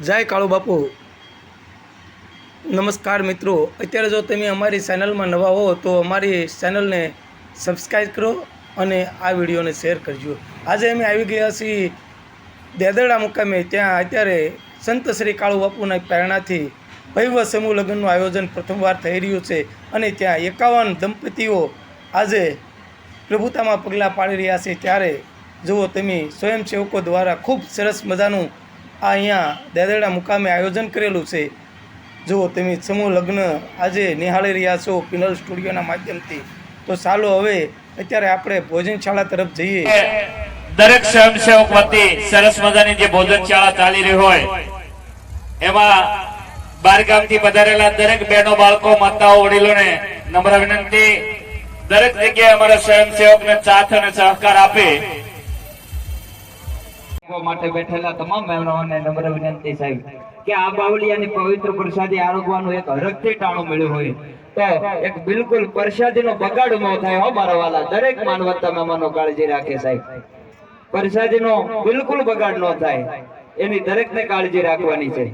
જય કાળુ બાપુ. નમસ્કાર મિત્રો. અત્યારે જો તમે અમારી ચેનલમાં નવા હો, તો અમારી ચેનલને સબસ્ક્રાઈબ કરો અને આ વિડીયોને શેર કરજો. આજે અમે આવી ગયા છીએ દેદરડા મુકામે. ત્યાં અત્યારે સંત શ્રી કાળુ બાપુના પ્રેરણાથી ભવ્ય સમૂહ લગ્નનું આયોજન પ્રથમવાર થઈ રહ્યું છે અને ત્યાં એકાવન દંપતીઓ આજે પ્રભુતામાં પગલાં પાડી રહ્યા છે. ત્યારે જુઓ તમે સ્વયંસેવકો દ્વારા ખૂબ સરસ મજાનું આ અહીંયા દેદરડા મુકામે આયોજન કરેલું છે. જુઓ તમે સમૂહ લગ્ન આજે નિહાળી રહ્યા છો પિનલ સ્ટુડિયોના માધ્યમથી, તો ચાલો હવે અત્યારે આપણે ભોજનશાળા તરફ જઈએ. દરેક સ્વયંસેવક વતી સરસ મજાની જે ભોજનશાળા ચાલી રહી હોય, એમાં બારગામથી પધારેલા દરેક બહેનો, બાળકો, માતાઓ, વડીલોને નમ્ર વિનંતી. દરેક જગ્યાએ અમારા સ્વયંસેવકને સાથ અને સહકાર આપે માટે બેઠેલા તમામ મહેમાનોને નમ્ર વિનંતી સાહેબ, કે આ બાવળિયાની પવિત્ર પ્રસાદી આરોગવાનું એક હરખથી ટાણું મળ્યું હોય તો એક બિલકુલ પ્રસાદીનો બગાડ ન થાય હો મારા વાલા, દરેક માનવતા મહેમાનો કાળજી રાખે સાહેબ. પ્રસાદીનો બિલકુલ બગાડ ન થાય, એની દરેકને કાળજી રાખવાની છે.